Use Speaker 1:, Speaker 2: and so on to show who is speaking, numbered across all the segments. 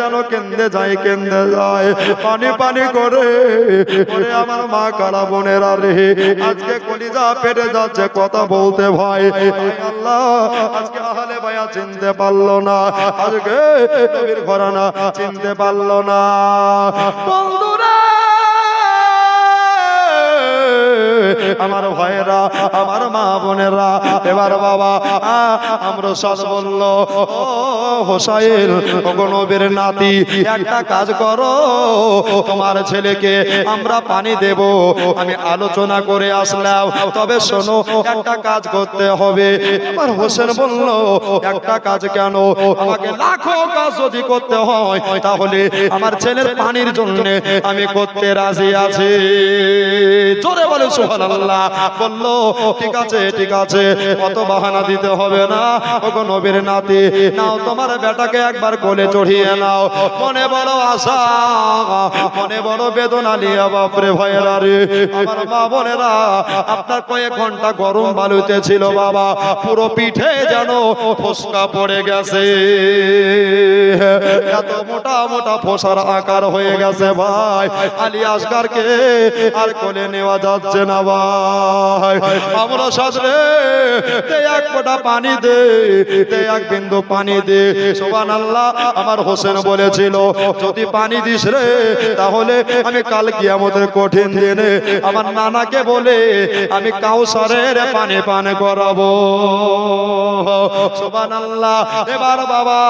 Speaker 1: যেন কেন্দ্রে যায় কেন্দ্রে যায়। পানি পানি করে আমার মা, কারা বোনেরা রে, আজকে কলিজা পেটে যাচ্ছে কথা বলতে ভাই আল্লাহ, আজকে আহলে ভাইয়া চিনতে পারল না। আজকে ঘরানা চিনতে পারল না। বন্ধুরা আমার ভাইয়েরা, আমার মা বোনেরা, এবার বাবা, আমরা সদ বলল ও হোসাইল নবীর নাতি, একটা কাজ করো, তোমার ছেলেকে আমরা পানি দেব। আমি আলোচনা করে আসলাম, তবে শোনো, একটা কাজ করতে হবে। আমার হোসেন বলল, একটা কাজ কেন? আমাকে লাখো কাজ যদি করতে হয়, তাহলে আমার ছেলের পানির জন্য আমি করতে রাজি আছি। জোরে বলে সুবহানাল্লাহ বলল, ঠিক আছে ঠিক আছে কত বাহানা দিতে হবে না। ওগো নবীর নাতি, নাও তোমার বেটাকে একবার কোলে চড়িয়ে নাও। মনে বড় আশা, মনে বড় বেদনা নিয়ে, বাপরে ভয়েরা রে। মা বোনেরা, আপনার কয়েক ঘণ্টা গরম বালুতে ছিল বাবা, পুরো পিঠে যেন ফসকা পড়ে গেছে। এত মোটা মোটা ফোসার আকার হয়ে গেছে ভাই। আলী আসগারকে আর কোলে নেওয়া যাচ্ছে না আমরা সাজরে তে এক ফোঁটা পানি দে তে এক বিন্দু পানি দে। সোবান আল্লাহ আমার হোসেন বলেছিল, যদি পানি দিস রে, তাহলে আমি কাল কিয়ামতের কঠিন দিনে আমার নানাকে বলে আমি কাউসারের পানি পান করাবো। সোবান আল্লাহ এবার বাবা,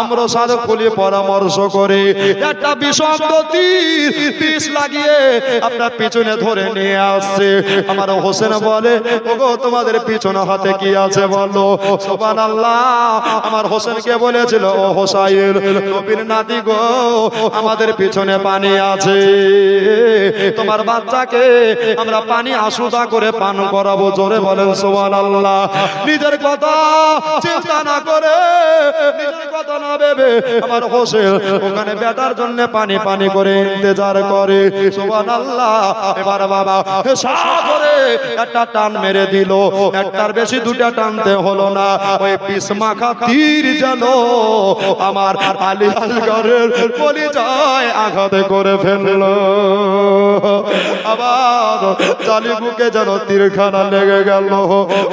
Speaker 1: আমরা সাজ খুলি পরামর্শ করে। একটা বিষাক্ত তীর বিষ লাগিয়ে আপনার পিছনে ধরে নিয়ে আসছে। আমার হোসেন বলে, ওগো, তোমাদের পিছনে হাতে কি আছে বলো? সোবান আল্লাহ আমার হোসেনকে বলেছিল, ও হোসাইল নবীর নাতি গো, আমাদের পিছনে পানি আছে। তোমার বাচ্চাকে আমরা পানি আশুদা করে পান করাবো, জোরে বলেন সোবান আল্লাহ নিজের কথা চিন্তা না করে, নিজের কথা না ভেবে আমার হোসেন ওখানে বেটার জন্য পানি পানি করে ইন্তজার করে। সোবান আল্লাহ এবার বাবা সাগরে একটা টান মেরে দিল। একটার বেশি দুটা টানতে হলো না। ওই তীর যেন আমার বলি যায় করে ফেলল। আবার চালি বুকে যেন তীরখানা লেগে গেল।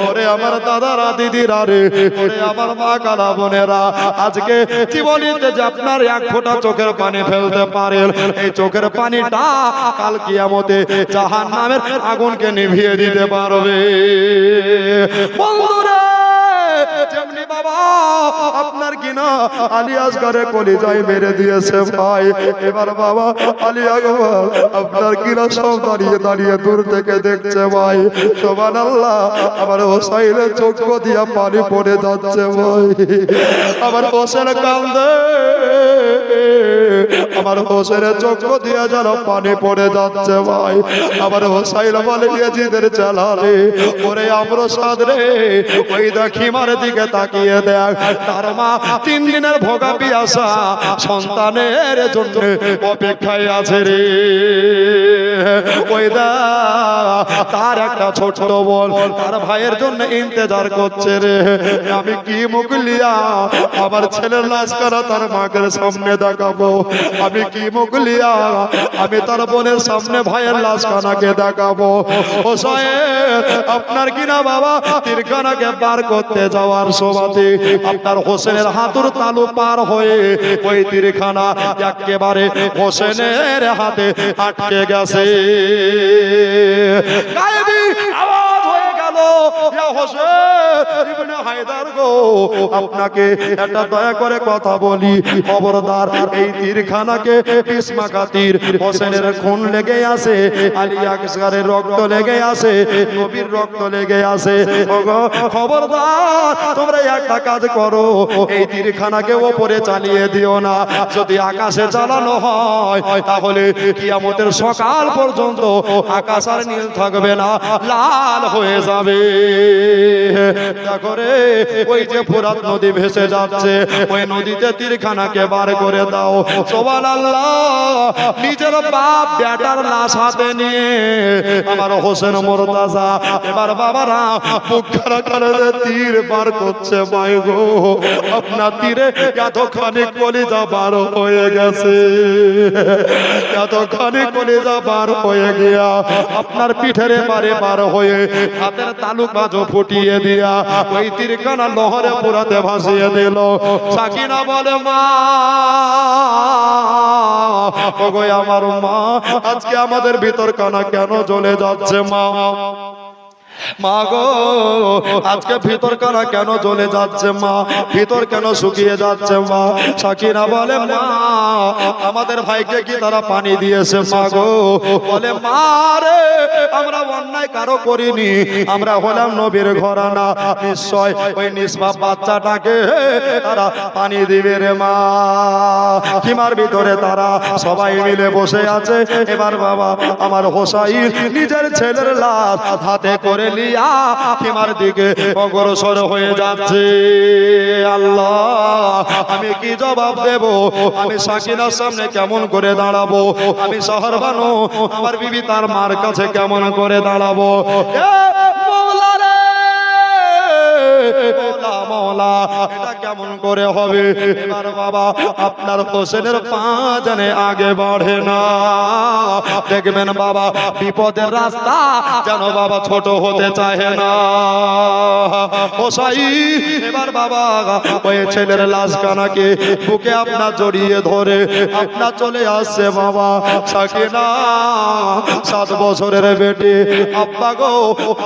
Speaker 1: ওরে আমার দাদারা, দিদিরা রে, ওরে আমার মা কালা বোনেরা, আজকে জীবনীতে যে আপনার এক ফোঁটা চোখের পানি ফেলতে পারেন, এই চোখের পানিটা কাল কিয়ামতে জাহান নামের আগুনকে নিভিয়ে দিতে পারবে। আমার হোসাইলের চোখ দিয়া পানি পড়ে যাচ্ছে ভাই। আমার হোসেন কান্দে, আমার হোসেনের চোখ দিয়া যেন পানি পড়ে যাচ্ছে ভাই। আমার বলে গিয়েছিদের চালারে ওরে আমরা সাদ রে ওই দেখিমার দিকে তাকিয়ে দেখ তার মা তিন দিনের ভোগা পিয়াসা সন্তানের জন্য অপেক্ষায় আছে রে। ওই দা তার একটা ছোট বোন তার ভাইয়ের জন্য ইন্তজার করছে রে। আমি কি মুগলিয়া আমার ছেলের লাশ করা তার মাকে সামনে দেখাবো? আমি কি মুগলিয়া আমি তার বোনের সামনে ভাইয়ের লাশ কানাকে দেখাবো? আপনার কিনা বাবা? তীরখানাকে পার করতে যাওয়ার সবাতে আপনার হোসেনের হাতুর তালু পার হয়ে ওই তীরখানা একেবারে হোসেনের হাতে আটকে গেছে। আওয়াজ! খুন লেগে আছে রক্ত লেগে আছে, নবীর রক্ত লেগে আছে। খবরদার, তোমরা একটা কাজ করো, এই তীরখানাকে ওপরে চালিয়ে দিও না। যদি আকাশে চালানো হয়, তাহলে কিয়ামতের সকাল পর্যন্ত আকাশ আর নীল থাকবে না, লাল হয়ে যাবে। দেখো রে, ওই যে নদী ভেসে যাচ্ছে, ওই নদীতে তীরখানাকে বার করে দাও। সোবান আল্লাহ নিজের বাপ লাশ হাতে নিয়ে আমার হোসেন মোরতাজা, এবার বাবারা মুখ খারা করে তীর বার করছে মাই গো, আপনার তীরে এতখানি কলিজা বার হয়ে গেছে। বার হয়ে গিয়া আপনার পিঠের পার হয়ে হাতের বাজো ফুটিয়ে দিয়া ওই তিরকানা লহরে পুরাতে ভাসিয়ে দিল। সাকিনা বলে, মা আমার মা, আজকে আমাদের ভিতর কানা কেন জ্বলে যাচ্ছে মা? মা গো, আজকে ভিতর কানা কেন জ্বলে যাচ্ছে মা? ভিতর কেন শুকিয়ে যাচ্ছে মা? সাকিনা বলে, মা, আমাদের ভাইকে কি তারা পানি দিয়েছে মা গো? বলে, মা রে, আমরা অন্যায় কারও করিনি। আমরা হলাম নবীর ঘরানা। নিশ্চয় ওই নিষ্পাপ বাচ্চাটাকে তারা পানি দিবে রে মা। কিমার ভিতরে তারা সবাই মিলে বসে আছে। এবার বাবা, আমার হোসাই নিজের ছেলের লাশ হাতে করে লিয়া কিমার দিকে অগ্রসর হয়ে যাচ্ছে। আল্লাহ, আমি কি জবাব দেব? আমি সাকিনার সামনে কেমন করে দাঁড়াবো? আমি শহর বানো, আমার বিবি তার মার কাছে কেমন করে দাঁড়াবো? মৌলা, এটা কেমন করে হবে? এবার বাবা আপনার হোসেনের পা আগে বাড়ে না। দেখবেন বাবা বিপদের রাস্তা যেন বাবা ছোট হতে না। হোসাই এবার বাবা ওই ছেলের লাশ কানাকে বুকে আপনার জড়িয়ে ধরে আপনার চলে আসছে বাবা। সাত বছরের বেটি। আব্বা গো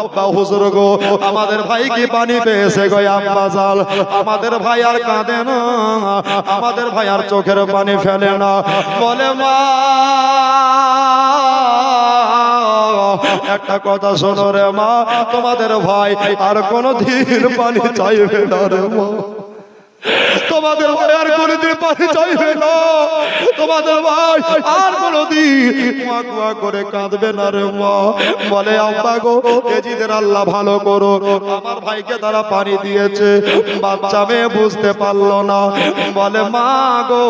Speaker 1: আব্বা হুজুর গো আমাদের ভাই কি পানি পেয়েছে গো? আমাদের ভাই আর কাঁদে না। আমাদের ভাই আর চোখের পানি ফেলে না। বলে, মা, একটা কথা শোনো রে মা। তোমাদের ভাই আর কোনো ধীর পানি চাইবে না রে মা। তোমাদের ভাই আর কোনোদিন পানি চাইবে না তোমাদের ভাই আর কোনোদিন। কুয়া কুয়া করে কাঁদবে না রে মা। বলে, আব্বা গো এজিদের আল্লাহ ভালো করো আমার ভাইকে তারা পানি দিয়েছে। বাচ্চা মেয়ে বুঝতে পারল না। বলে, মা গো,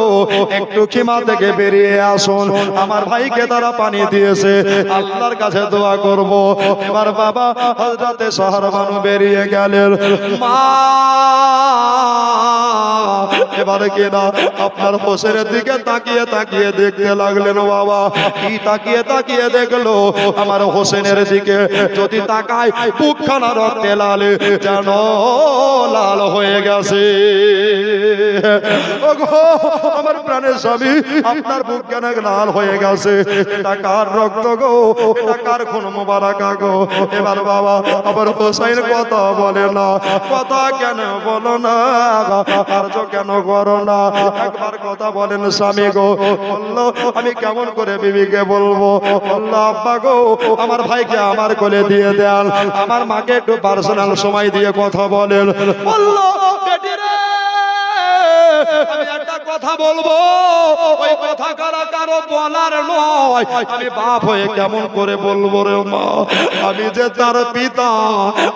Speaker 1: একটু খিমা থেকে বেরিয়ে আসুন। আমার ভাইকে তারা পানি দিয়েছে। আল্লাহর কাছে দোয়া করব। এবার বাবা হজরতে শহর মানু বেরিয়ে গেলেন। মা এবারে কেনা আপনার হোসেনের দিকে তাকিয়ে তাকিয়ে দেখতে লাগলেন বাবা। কি তাকিয়ে তাকিয়ে দেখল? আমার হোসেনের দিকে যদি তাকায় বুকখানা রক্তে লাল, যেন লাল হয়ে গেছে। আমার প্রাণের স্বামী, আপনার বুক কেন লাল হয়ে গেছে। এটা কার রক্ত গো? এটা কার খুন মোবারক গো? এবার বাবা আবার হোসাইন কথা বলে না। কথা কেন বলো না? কেন করো না? একবার কথা বলেন স্বামী গো। বলল, আমি কেমন করে বিবিকে বলব? বলল, আব্বা গো, আমার ভাইকে আমার কোলে দিয়ে দেন। আমার মাকে একটু পার্সোনাল সময় দিয়ে কথা বলেন। বলল, বেটি রে কথা বলব? ওই কথা কারা কারও বলার নয়। আমি বাপ হয়ে কেমন করে বলব রে মা? আমি যে তার পিতা,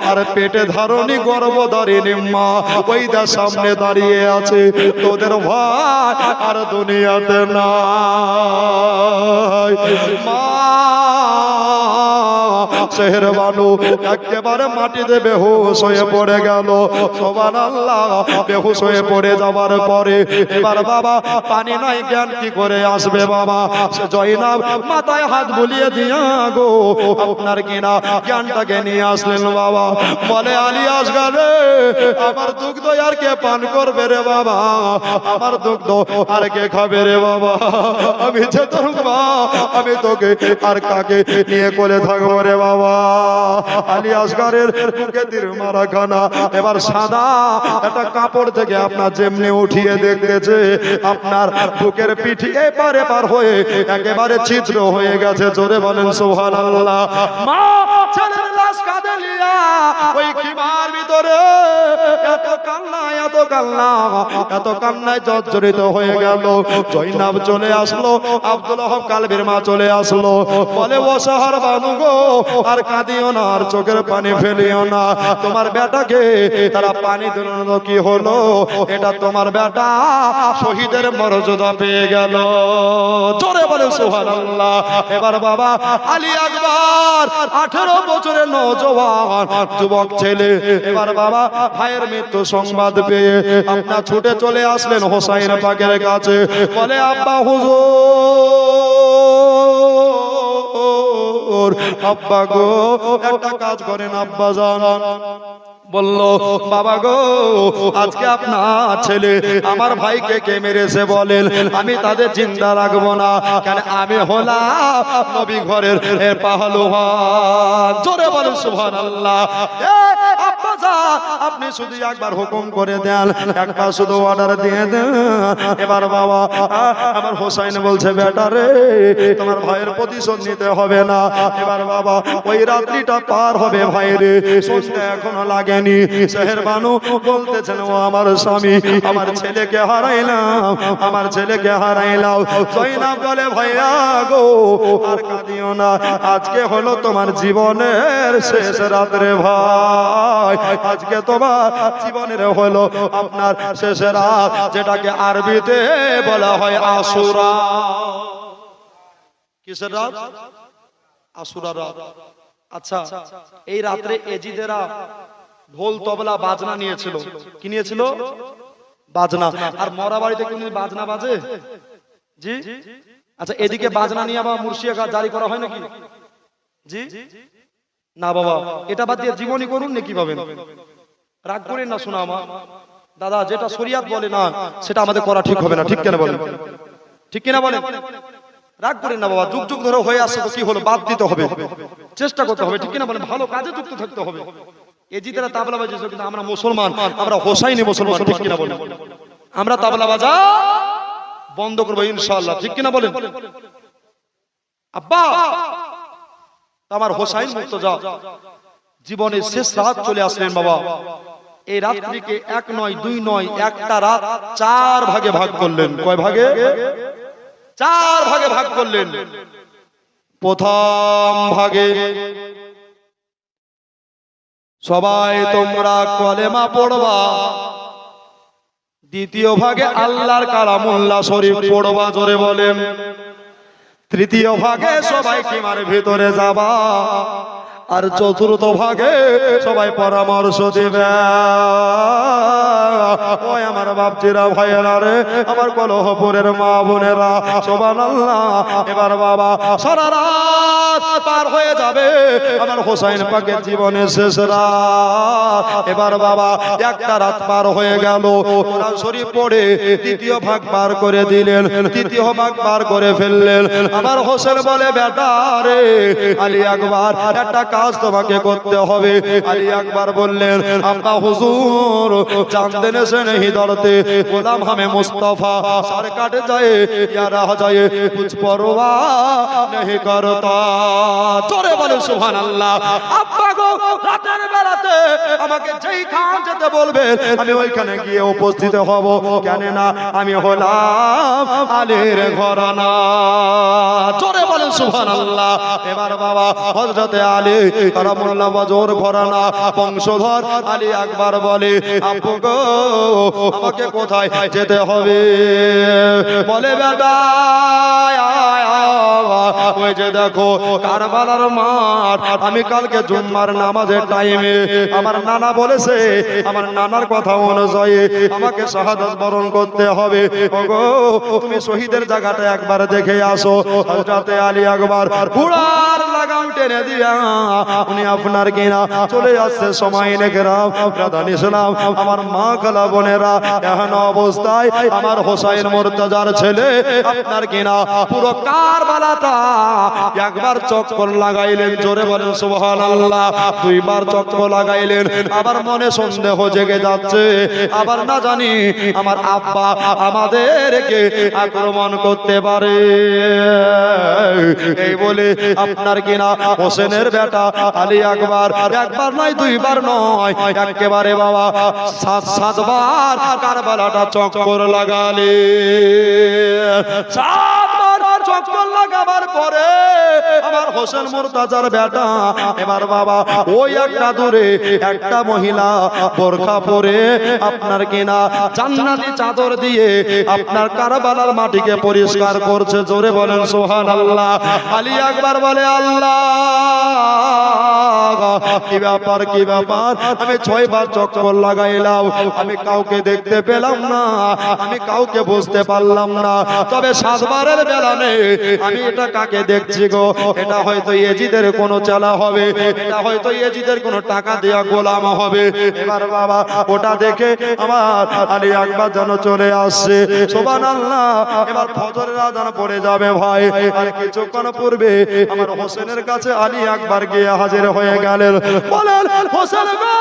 Speaker 1: আর পেটে ধারণী গর্ভধারিণী মা। ওই দা সামনে দাঁড়িয়ে আছে, তোদের ভাই আর দুনিয়াতে নাই। মা শেহর বানু একেবারে মাটিতে বেহুশ হয়ে পড়ে গেল। সোবান আল্লাহ বেহুশ হয়ে পড়ে যাবার পরে এবার বাবা, পানি নাই জ্ঞান, কি করে আসবে বাবা? জয়নাব, মাথায় হাত বুলিয়ে দিয়া গো, আপনার কিনা জ্ঞানটাকে নিয়ে আসলেন বাবা। বলে, আলী আসগা রে আমার দুগ্ধ আর কে পান করবে রে বাবা? আমার দুগ্ধ আর কে খাবে রে বাবা? আমি যে তোর মা, আমি তোকে আর কাকে নিয়ে করে থাকব রে বাবা? আলী আসগারের বুকে তীর মারা খানা এবার সাদা একটা কাপড় থেকে আপনার যেমনি উঠিয়ে দেখতেছে। আপনার বুকের পিঠি এপার এপার হয়ে একেবারে ছিদ্র হয়ে গেছে। জোরে বলেন সোহান আল্লাহ মা লাশ কাঁধে ওই খিমার ভিতরে এত কান্না এত কান্না, এত কান্নায় জর্জরিত হয়ে গেল। জয়নাব চলে আসলো, আব্দুল হক মা চলে আসলো। বলে, ও শহর বানু গো, আর কাঁদিও না, আর চোখের পানি ফেলিও না। তোমার বেটাকে তারা পানি দিল কি হলো? এটা তোমার বেটা শহীদের মর্যাদা পেয়ে গেল। জোরে বলে, সুবহানাল্লাহ। এবার বাবা, আলী আকবর, আঠেরো বছরের নজওয়ান যুবক ছেলে, এবার বাবা ভাইয়ের মৃত্যু সংবাদ পেয়ে আপনার ছুটে চলে আসলেন হোসাইন পাকের কাছে। বলে, আব্বা হুজুর, আব্বা গো, একটা কাজ করেন, আব্বা জান বলল, বাবা গো, আজকে আপনার ছেলে আমার ভাইকে কে মেরেছে বলেন? আমি তাদের চিন্তা রাখব না। কেন আমি হলাম নবী ঘরের পাহলো পাহলুহান জোরে বলেন, সুবহানাল্লাহ। আপনি শুধু একবার হুকুম করে দেন, একবার শুধু অর্ডার দিয়ে দেন। এবার বাবা আমার হোসাইন বলছে, বেটা রে, তোমার ভাইয়ের প্রতিশোধ নিতে হবে না। এবার বাবা, ওই রাত্রিটা পার হবে ভাই রে সন্ধ্যা এখনও লাগেনি। বানু বলতেছেন, ও আমার স্বামী, আমার ছেলেকে হারাইলাম, আমার ছেলেকে হারাইলাম। জয়নাব বলে, ভাইয়া গো, আর কাঁদিও না, আজকে হলো তোমার জীবনের শেষ রাত্রে ভাই। আজকে তোমার জীবনের হলো আপনার শেষ রাত, যেটাকে আরবিতে বলা হয় আসুরা কিসের রাত? আসুরা রাত। আচ্ছা এই রাত্রে এজিদেরা ঢোল, তবলা, বাজনা নিয়েছিল। কি নিয়েছিল? বাজনা। আর মরা বাড়িতে কোন বাজনা বাজে? জি? আচ্ছা এদিকে বাজনা নিয়ে আবার মুর্শিয়া কাজ জারি করা হয় নাকি? জি? না বাবা এটা বাদ দিয়ে জীবনী করুন নাকি পাবেন রাগ করেন না শোনা আমার। দাদা যেটা শরিয়াত বলে না সেটা আমাদের করা ঠিক হবে না ঠিক কেন বলেন? ঠিক কিনা বলেন? রাগ করেন না বাবা যুগ যুগ ধরে হয়ে আসছে তো কি হলো বাদ দিতে হবে। চেষ্টা করতে হবে ঠিক কিনা বলেন? ভালো কাজে যুক্ত থাকতে হবে। এজিতেরা তাবলা বাজিয়েছে কিন্তু আমরা মুসলমান আমরা হোসাইনি মুসলমান ঠিক কিনা বলেন? আমরা তাবলা বাজা বন্ধ করব ইনশাআল্লাহ ঠিক কিনা বলেন? আব্বা! আমার হোসাইন মুক্ত যা জীবনের শেষ রাত চলে আসলেন বাবা। এই রাত্রিকে এক নয় দুই নয় একটা রাত চার ভাগে ভাগ করলেন। কয় ভাগে? চার ভাগে ভাগ করলেন। প্রথম ভাগে সবাই তোমরা কলেমা পড়বা। দ্বিতীয় ভাগে আল্লাহর কালামুল্লাহ শরীফ পড়বা জোরে বলেন। তৃতীয় ভাগে সবাই কিমার ভিতরে যাবা। আর চতুর্থ ভাগে সবাই পরামর্শ দিবে। ওই আমার বাপজিরা ভাইয়েরা রে, আমার কলহপুরের মা বোনেরা সোবান এবার বাবা, সারা রাত পার হয়ে যাবে আমার হোসাইন পাকের জীবনের শেষ রাত। এবার বাবা, একটা রাত পার হয়ে গেল শরীফ পড়ে দ্বিতীয় ভাগ পার করে দিলেন, তৃতীয় ভাগ পার করে ফেললেন। আমার হোসেন বলে, বেটা রে, আলী আকবর, একটা কাজ তোমাকে করতে হবে। আলী আকবর বললেন, আব্বা হুজুর জানতে নেছেন দরতে গোলাম হামে মুস্তফা সার কাটে যায়, ইয়া রাহ যায়, কুছ পরোয়া নেহি করতা। জোরে বলে সুবহানাল্লাহ। আব্বা গো, রাতের বেলাতে আমাকে যেই খান যেতে বলবে আমি ওইখানে গিয়ে উপস্থিত হব। কেন না, আমি হলাম আলীর ঘরানা। জোরে বলেন, সুবহানাল্লাহ। এবার বাবা, হযরতে আলী কারামুল্লাহ বাজোর ঘরানা, বংশধর আলী আকবার বলে আমাকে কোথায় যেতে হবে? বলে, বেটা যে দেখো, কারবালার মাঠ। আমি কালকে জুম্মার নামাজের টাইমে আমার নানা বলেছে, আমার নানার কথা অনুযায়ী আমাকে শাহাদাত বরণ করতে হবে। তুমি শহীদের জায়গাটা একবার দেখে আসো, হযরতে আলী আকবার। ঘোড়ার লাগাম টেনে দিয়া উনি আপনার কিনা? চলে আসছে, সময় প্রধান ইসলাম আমার মা খালা বোনেরা এখন অবস্থায় আমার হোসাইন মোর্তাজার ছেলে আপনার পুরো একবার চক্কর লাগাইলেন, জোরে বলেন, সুবহানাল্লাহ। দুইবার চক্কর লাগাইলেন আবার মনে সন্দেহ জেগে যাচ্ছে। আবার না জানি আমার আব্বা আমাদেরকে আক্রমণ করতে পারে। এই বলে আপনার কিনা হোসেনের বেটা আলী আকবর একবার নয় দুইবার নয় একেবারে বাবা সাত সাতবার কারবালাটা চক্কর লাগালে। সাতবার চক্কর লাগাবার পরে আমার হোসেন মুরতাজার বেটা, এবার বাবা, ওই একটা দূরে একটা মহিলা বোরখা পরে আপনার কিনা জান্নাতি চাদর দিয়ে আপনার কারবালার মাটিকে পরিষ্কার করছে। জোরে বলেন সোহান আল্লাহ আলী আকবার বলে, আল্লাহ, কি ব্যাপার কি ব্যাপার? আমি ছয়বার চক্কর লাগাইলাম, আমি কাউকে দেখতে পেলাম না, আমি কাউকে বুঝতে পারলাম না। তবে সাতবারের বেলা নেই আমি এটা কাকে দেখছি গো? এটা হয়তো এজিদের কোনো চালা হবে, এটা হয়তো এজিদের কোনো টাকা দেওয়া গোলাম হবে। এবার বাবা, ওটা দেখে আমার আলী আকবর যেন চলে আসছে। সোবান আল্লাহ এবার ফজরের আজান পড়ে যাবে ভাই। আর কিছুক্ষণ পূর্বে আমার হোসেনের কাছে আলী আকবর গিয়ে হাজির হয়ে গেলেন। বলেন, হোসেন গো!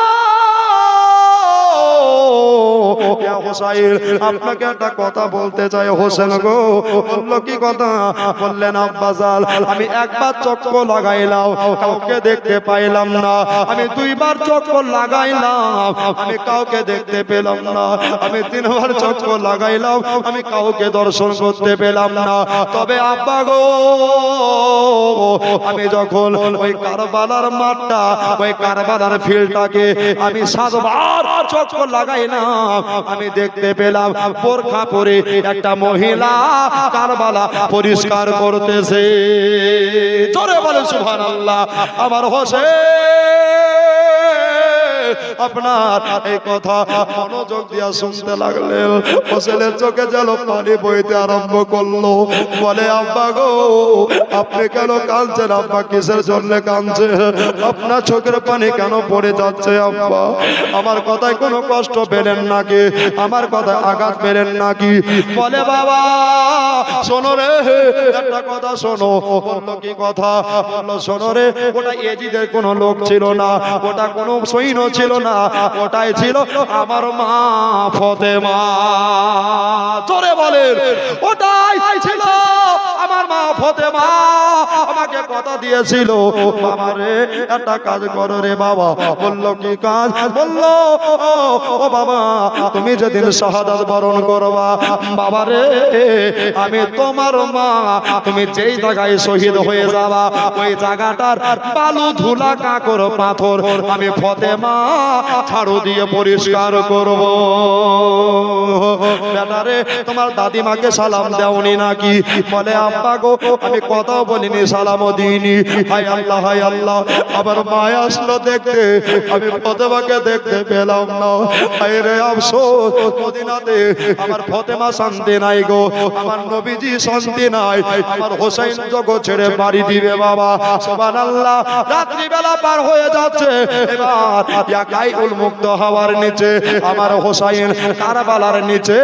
Speaker 1: আপনাকে একটা কথা বলতে চাই হোসেন গো। বলল কি কথা? বললেন আব্বাজাল আমি একবার চক্কর লাগাইলাম, কাউকে দেখতে পাইলাম না। আমি দুইবার চক্কর লাগাইলাম, আমি কাউকে দেখতে পেলাম না। আমি তিনবার চক্কর লাগাইলাম, আমি কাউকে দর্শন করতে পেলাম না। তবে আব্বা গো, আমি যখন ওই কারবালার মাঠটা, ওই কারবালার ফিল্ডটাকে আমি সাতবার চক্কর না। আমি দেখতে পেলাম বোরখা পরে একটা মহিলা কারবালা পরিষ্কার করতেছে। জোরে বলে আল্লাহ আমার হোসেন আপনার এই কথা মনোযোগ দিয়া শুনতে লাগলেন। হোসেনের চোখে যেন পানি বইতে আরম্ভ করল। বলে, আব্বা গো, আপনি কেন কাঁদছেন? আব্বা কিসের জন্য কাঁদছে আপনার চোখের পানি কেন পড়ে যাচ্ছে, আব্বা? আমার কথায় কোনো কষ্ট পেলেন নাকি? আমার কথায় আঘাত পেলেন নাকি? বলে, বাবা, শোনো রে, একটা কথা শোনো। কি কথা? বলল, শোনো রে, ওটা এজিদের কোনো লোক ছিল না। ওটা কোনো সৈন্য ছিল না। ওটাই ছিল আমার মা ফতেমা। জোরে বলেন, ওটাই ছিল আমার মা ফতেমা। আমাকে কথা দিয়েছিল, বাবা রে, একটা কাজ করো রে বাবা। বলল, কি কাজ? বলল, ও বাবা, তুমি যেদিন শাহাদাত বরণ করবা, বাবা রে, আমি তোমার মা, তুমি যেই জায়গায় শহীদ হয়ে যাবা, ওই জায়গাটার বালু ধুলা, কাকর, পাথর, আমি ফতেমা ছাড়ু দিয়ে পরিষ্কার করব। বেটারে, তোমার দাদিমাকে সালাম দেওনি নাকি? বলে, আব্বা গো, আমি কথাও বলিনি, সালামও দিইনি। হাই আল্লাহ হাই আল্লাহ, আবার মায় আসলো দেখতে। আমি ফতেমাকে দেখতে পেলাম না। হায় রে আফসোস, মদিনাতে আমার ফতেমা শান্তি নাই গো। আমার নবীজি শান্তি নাই। আমার হোসেন জগৎ ছেড়ে বাড়ি দিবে বাবা। সুবহানাল্লাহ রাত্রি বেলা পার হয়ে যাচ্ছে। এবার একাই উন্মুক্ত হওয়ার নিচে, আমার হোসাইন কারবালার নিচে,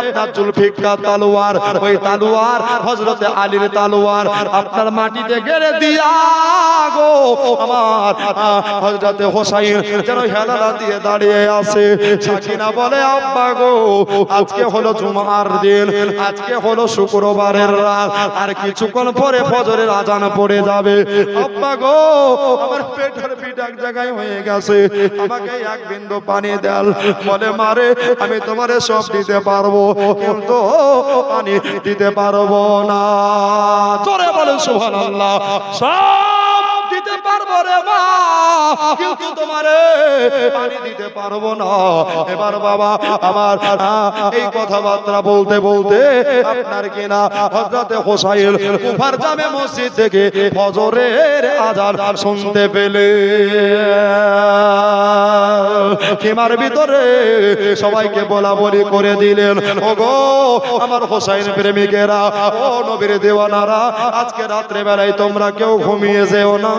Speaker 1: আপনার জুলফিকার তালোয়ার, ওই তালোয়ার, হযরতে আলীর তালোয়ার, আপনার মাটিতে গেড়ে দিয়া আমার হযরতে হোসাইন যেন হেলালা দিয়ে দাঁড়িয়ে আছে। সাকিনা বলে, আব্বা গো, আজকে হলো জুমার দিন, আজকে হলো শুক্রবারের রাত, আর কিছুক্ষণ পরে ফজরের আজান পড়ে যাবে। আব্বা গো, আমার পেটের পিঠ এক জায়গায় হয়ে গেছে, আমাকে এক বিন্দু পানি দেল বলে, মারে, আমি তোমারে সব দিতে পারব, কিন্তু পানি দিতে পারব না। জোরে বলেন, সুবহানাল্লাহ। সব দিতে পারব রে মা। কিন্তু তোমারে পানি দিতে পারব না। এবার বাবা, আমার এই কথাবার্তা বলতে বলতে আপনার কিনা হযরতে হোসাইন কুফার জামে মসজিদ থেকে ফজরের শুনতে পেলে। ভিতরে সবাইকে বলা বলি করে দিলেন, ওগো, আমার হোসাইন প্রেমিকেরা, ও নবীর দেওয়ানারা, আজকে রাত্রে বেলায় তোমরা কেউ ঘুমিয়ে যেও না।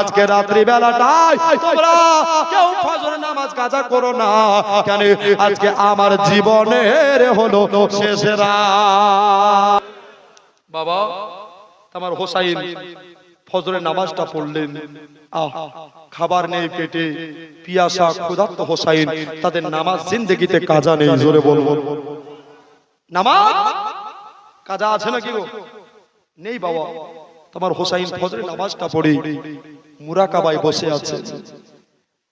Speaker 1: আজকে রাত্রি বেলাটাই তোমরা কেউ ফজর নামাজ কাজা করো না। কেন? আজকে আমার জীবনের হলো শেষ রাত।
Speaker 2: বাবা
Speaker 1: আমার হোসাইন ফজরের নামাজটা পড়লেন। আহ, খাবার নেই পেটে। পিয়াসা ক্ষুধার্ত হোসাইন তাদের নামাজ জিন্দগিতে কাজা নেই, জোরে বলব। নামাজ? কাজা আছে নাকি গো? নেই বাবা। তোমার হোসাইন ফজরের নামাজটা পড়ে। মুরাকাবায় বসে আছে।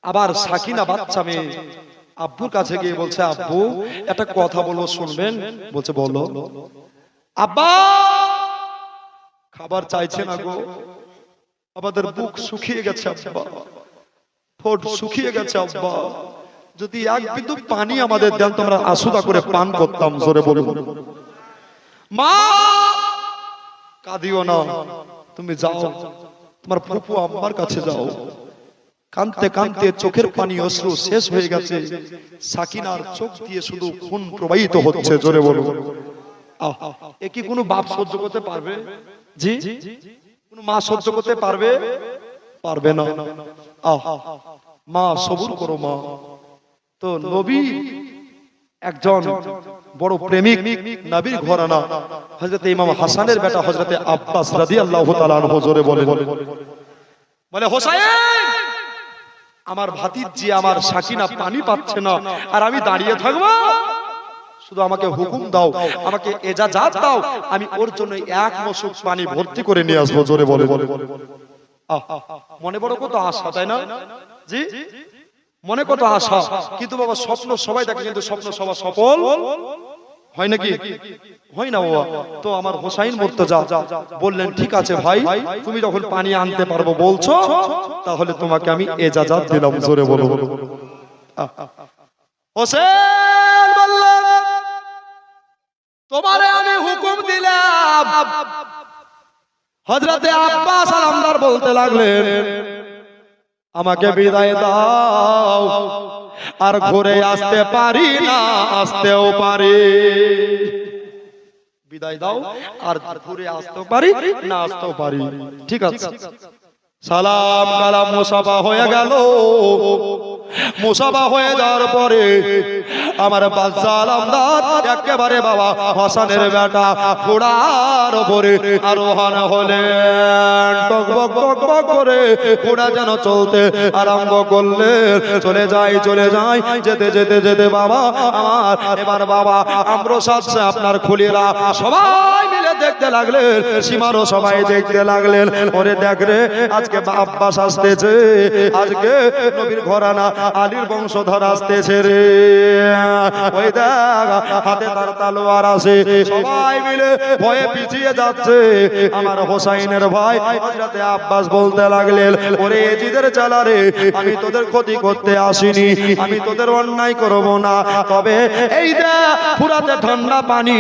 Speaker 1: আবার সাকিনা বাচ্চা মেয়ে আব্বুর কাছে গিয়ে বলছে, আব্বু, একটা কথা বলব শুনবেন? বলছে, বলো। আব্বা, খাবার চাইছে না গো। আমাদের বুক শুকিয়ে গেছে, আব্বা। ঠোঁট শুকিয়ে গেছে, আব্বা। যদি এক বিন্দু পানি আমাদের দেন তোমরা আসুদা করে পান করতাম, জোরে বলব মা, কাঁদিও না। তুমি যাও। তোমার ফুপু আম্মার কাছে যাও। কানতে কানতে চোখের পানি অশ্রু শেষ হয়ে গেছে। সাকিনার চোখ দিয়ে শুধু খুন প্রবাহিত হচ্ছে, জোরে বলো এ কি কোনো বাপ সহ্য করতে পারবে? জি? কোনো মা সহ্য করতে পারবে? পারবে না। আহ, মা, সবুর করো মা। তো নবী একজন বড় প্রেমিক নবীর ঘরানা। হযরত ইমাম হাসানের বেটা হযরত আব্বাস তাআলা আনহু জোরে বলে, হোসাইন, আমার ভাতিজি আমার সাকিনা পানি পাচ্ছে না, আর আমি দাঁড়িয়ে থাকব। শুধু আমাকে হুকুম দাও, আমাকে এজাজাত দাও, আমি ওর জন্য এক মশুক পানি ভর্তি করে নিয়ে আসব। জোরে বলে বলে মনে বড় কত আশা, তাই না? জি? মনে কত আশা? কিন্তু বাবা স্বপ্ন সবাই দেখে কিন্তু স্বপ্ন সবার সফল? হয় নাকি? হয় না বাবা। তো আমার হোসাইন মোর্তজা বললেন ঠিক আছে ভাই তুমি যখন পানি আনতে পারব বলছো তাহলে তোমাকে আমি এজাজাত দিলাম জোরে বলো। হোসেন বললেন তোমারে আমি হুকুম দিলাম। হজরতে আব্বাস আলামদার বলতে লাগলেন আমাকে বিদায় দাও। আর ঘুরে আসতে পারি না আসতেও পারি। বিদায় দাও। আর ঘুরে আসতেও পারি না আসতেও পারি। ঠিক আছে। সালাম কালাম মুসাফা হয়ে গেল। মুসাফা হয়ে যাওয়ার পরে আমার বাদশা আলমদার একেবারে বাবা হাসানের বেটা ঘোড়ার উপরে আরোহণ হলেন। টকবক টকবক করে ঘোড়া যেন চলতে আরম্ভ করলে চলে যাই চলে যাই, যেতে যেতে যেতে বাবা আমার, এবার বাবা আম্র সাথে আপনার খুলিরা সবাই মিলে দেখতে লাগলেন, সীমারও সবাই দেখতে লাগলেন। ওরে দেখ রে আজকে আব্বাস আসতেছে। আজকে নবীর ঘরানা আলীর বংশধর আসতেছে রে। ওই দেখ, হাতে তার তালোয়ার আছে। সবাই মিলে ভয়ে পিছিয়ে যাচ্ছে। আমার হোসাইনের ভাই হযরতে আব্বাস বলতে লাগলেন, ওরে এজিদের চালারে আমি তোদের ক্ষতি করতে আসিনি, আমি তোদের অন্যায় করব না। তবে এই দে ফুরাতে ঠান্ডা পানি,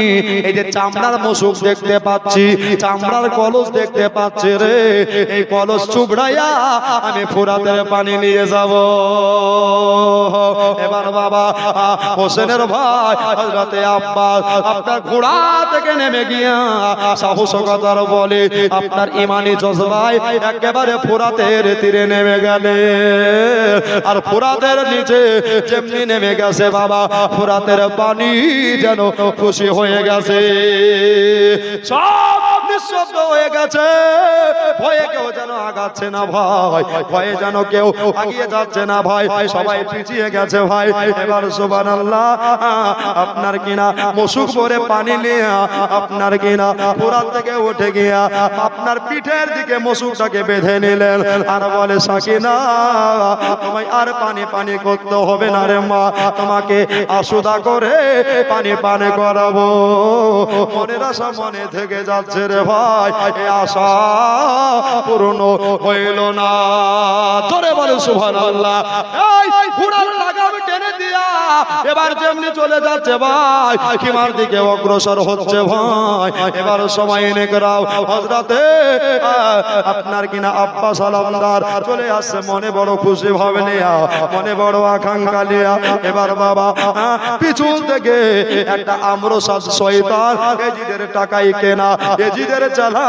Speaker 1: এই যে চামড়ার মশুক দেখতে পাচ্ছি, চামড়ার কলস দেখতে পাচ্ছি রে। এই কলস চুবড়াইয়া আমি পানি নিয়ে যাব। এবার বাবা, হোসেনের ভাই, হযরতে আব্বাস, আপনার ঘোড়া থেকে নেমে গিয়া সাহসিকতার বলে আপনার ইমানি জজবাই একেবারে ফুরাতের তীরে নেমে গেলে। আর ফুরাতের নিচে যেমনি নেমে গেছে বাবা, ফুরাতের পানি যেন খুশি হয়ে গেছে। সব নিঃশব্দ হয়ে গেছে যেন আগাচ্ছে না ভাই? ভয়ে যেন কেউ আগিয়ে যাচ্ছে না ভাই? সবাই পিছিয়ে গেছে ভাই। এবার সুবান আল্লাহ আপনার কিনা মশুক পরে পানি নিয়ে, আপনার কিনা পুরাত থেকে উঠে গিয়া, আপনার পিঠের দিকে মশুকটাকে বেঁধে নিলেন। আর বলে, সাকিনা, তোমায় আর পানি পানি করতে হবে না রে মা। তোমাকে আসুদা করে পানি পানি করাবো। মনের আশা মনে থেকে যাচ্ছে রে ভাই। আশা পূর্ণ হইল না। তোরে বলে সুভান আল্লাহ এবার যেমনি চলে যাচ্ছে ভাই কিমার দিকে অগ্রসর হচ্ছে ভাই। এবার সময় এনে করাও। হজরতে আপনার কিনা আব্বাস আলমদার চলে আসছে, মনে বড় খুশি ভাবে নেয়া মনে বড় আকাঙ্ক্ষা লিয়া এবার বাবা পিছন থেকে একটা আম্র শয়তান এজিদের টাকাই কেনা, এজিদের চালা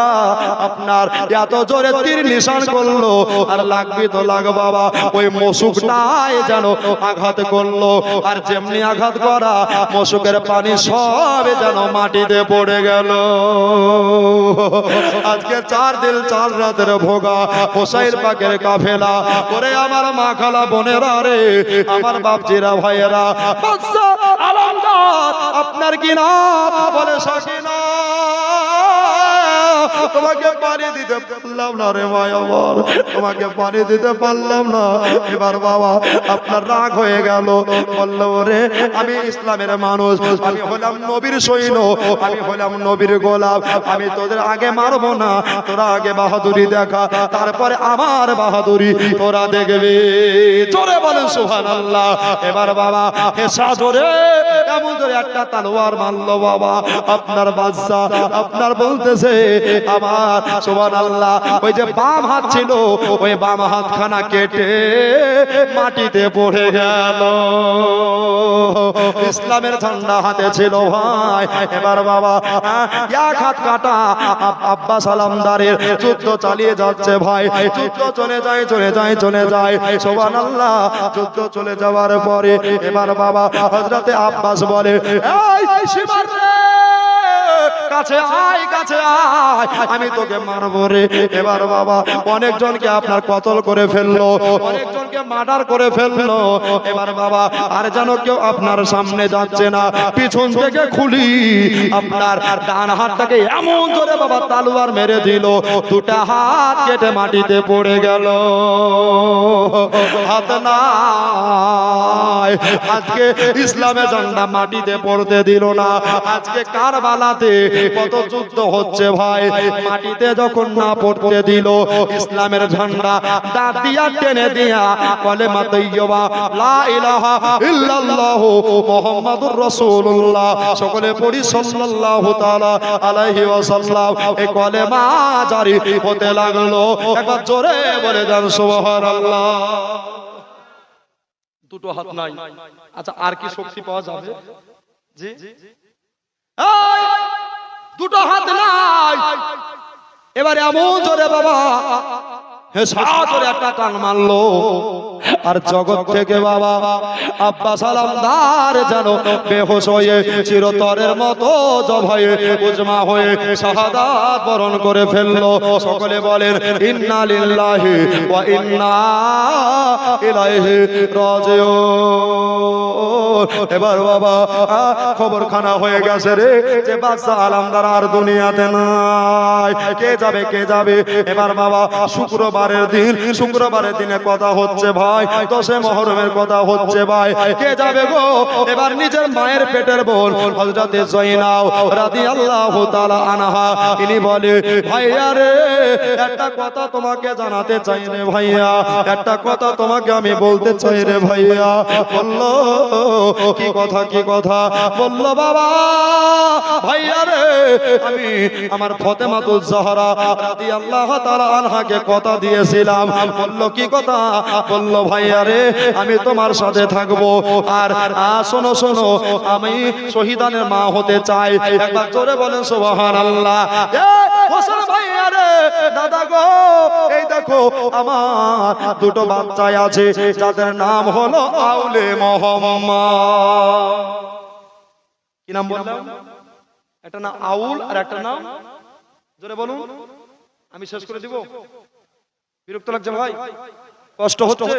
Speaker 1: আপনার এত জোরে তীর নিশান করল, আর লাগবি তো লাগ বাবা, ওই মশুকটাই যেন আঘাত করল, আর যেমনি আঘাত করা, মশুকের পানি সব যেন মাটিতে পড়ে গেল। আজকে চার দিন, চার রাতের ভোগা হোসাইল পাকের কাফেলা। ওরে আমার মা খালা বোনেরা রে, আমার বাপজিরা ভাইয়েরা আপনার কি না বলে সাকিনা। তোমাকে পানি দিতে পারলাম না রে ভাই আমার তোমাকে পানি দিতে পারলাম না। এবার বাবা, আপনার রাগ হয়ে গেল। বলল রে আমি ইসলামের মানুষ। আমি হলাম নবীর সৈন্য। আমি হলাম নবীর গোলাপ আমি তোদের আগে মারবো না। তোরা আগে বাহাদুরি দেখা। তারপরে আমার বাহাদুরি তোরা দেখবি। জোরে বলেন সুহান আল্লাহ এবার বাবা হেসা জোরে এমন জোরে একটা তালোয়ার মারলো বাবা। আপনার বাদশা আপনার বলতেছে আমার সুহান আল্লাহ ওই যে বাম হাত ছিল, ওই বাম হাত খানা কেটে মাটিতে পড়ে গেল। ইসলামের ঝান্ডা হাতে ছিল ভাই। এবার বাবা, এক হাত কাটা আব- আব্বাস আলামদারের যুদ্ধ চালিয়ে যাচ্ছে ভাই। যুদ্ধ চলে যায় চলে যায় চলে যায়। সোবান আল্লাহ যুদ্ধ চলে যাওয়ার পরে এবার বাবা হজরতে আব্বাস বলে, "এই কাছে আয় কাছে আয়। আমি তোকে মারবো রে। এবার বাবা, অনেকজনকে আপনার কতল করে ফেলল, অনেকজনকে মার্ডার করে ফেলল। এবার বাবা, আর যেন কেউ আপনার সামনে যাচ্ছে না, পিছন থেকে খুলি। আপনার ডান হাতটাকে এমন জোরে বাবা তালুয়ার মেরে দিল। দুটা হাত কেটে মাটিতে পড়ে গেল। হাত নাই। আজকে ইসলামের ঝান্ডা মাটিতে পড়তে দিল না। আজকে কারবালাতে কত যুদ্ধ হচ্ছে ভাই। মাটিতে যখন না পড়তে দিল ইসলামের ঝান্ডা দাঁত দিয়া টেনে দিয়া বলে মাতৈয়বা লা ইলাহা ইল্লাল্লাহ মুহাম্মাদুর রাসূলুল্লাহ। সকলে পড়ি সাল্লাল্লাহু তাআলা আলাইহি ওয়াসাল্লাম। এই কলেমা জারি হতে লাগল। একবার জোরে বলে দেন সুবহানাল্লাহ। দুটো হাত নাই। আচ্ছা আর কি শক্তি পাওয়া যাবে? জি? এই, দুটো হাত নাই। এবারে এমন ধরে বাবা। একটা টান আর জগৎ থেকে বাবা আব্বা সালামদার যেন হয়ে চিরতরের মতো জভয়ে উজমা হয়ে শাহাদাত বরণ করে সকলে বলেন ওয়া ইন্না ইলাইহি রাজিউন। এবার বাবা আহ, খবর খানা হয়ে গেছে রে যে বাদশা আলামদার আর দুনিয়াতে নাই। কে যাবে কে যাবে? এবার বাবা শুক্রবারের দিন শুক্রবারের দিনে কথা হচ্ছে ভাই দশে মহরমের কথা হচ্ছে ভাই। কে যাবে গো? এবার নিজের মায়ের পেটের বোন হযরতে জয়নাও রাদিয়াল্লাহু তাআলা আনহা তিনি বলে ভাইয়া রে একটা কথা তোমাকে জানাতে চাই রে ভাইয়া একটা কথা তোমাকে আমি বলতে চাই রে ভাইয়া। বলল কি কথা কি কথা? বলল বাবা ভাইয়া রে আমি আমার ফতেমাতুল জাহরা রাদিয়াল্লাহু তাআলা আনহাকে কথা দিয়েছিলাম। বলল, কি কথা? বলল, ভাইয়া রে, আমি তোমার সাথে থাকব। আর শোনো শোনো, আমি শহীদানের মা হতে চাই। একবার জোরে বলেন জোরে বলুন। আমি শেষ করে দিব? বিরক্ত লাগছে ভাই? কষ্ট হচ্ছে?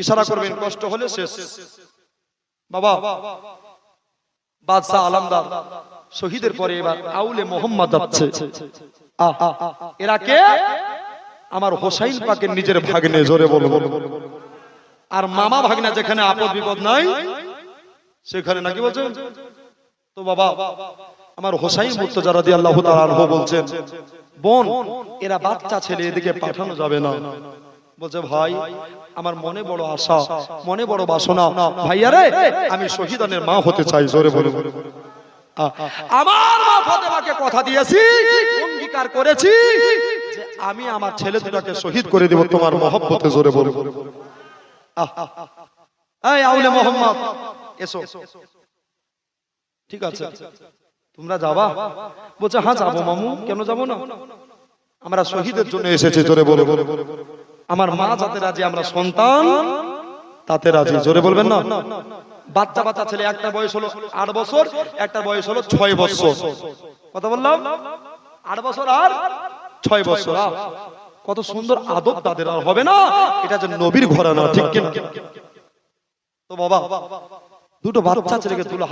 Speaker 1: ইশারা করবেন, কষ্ট হলে শেষ। বাবা, বাদশাহ আলমদার শহীদের পরে এবার আউলে মোহাম্মদ যাচ্ছে। এরা কে? আমার হোসাইন পাকের নিজের ভাগ্নে, জোরে বলো আর মামা ভাগ্না যেখানে আপদ বিপদ নাই, সেখানে নাকি বলছেন? তো বাবা আমার হোসাইন মুর্তজা রাদিয়াল্লাহু তাআলা আনহু বলছেন বোন এরা বাচ্চা ছেলে এদিকে পাঠানো যাবে না। বলছে ভাই আমার মনে বড় আশা মনে বড় বাসনা। ভাইয়া রে আমি শহীদানের মা হতে চাই জোরে বলে আ- আমার মা ফাতেমাকে কথা দিয়েছি অঙ্গীকার করেছি যে আমি আমার ছেলে দুটাকে শহীদ করে দেব তোমার মহব্বতে জোরে বলে আহ, এই আউলে মোহাম্মদ এসো। ঠিক আছে। তোমরা যাবা? বলছে হ্যাঁ যাব মামু, কেন যাব না? আমরা শহীদের জন্য এসেছি, জোরে বলে। আমার মা যাতে রাজি, আমরা সন্তান তাতে রাজি, জোরে বলবেন না? বাচ্চা বাচ্চা ছেলে, একটা বয়স হলো আট বছর, একটা বয়স হলো ছয় বছর। কথা বললাম? আট বছর আর ছয় বছর। কত সুন্দর আদব তাদের, আর হবে না? এটা যে নবীর ঘরানা, ঠিক কিনা? তো বাবা, দুটো বাচ্চা ছেলেকে তুলো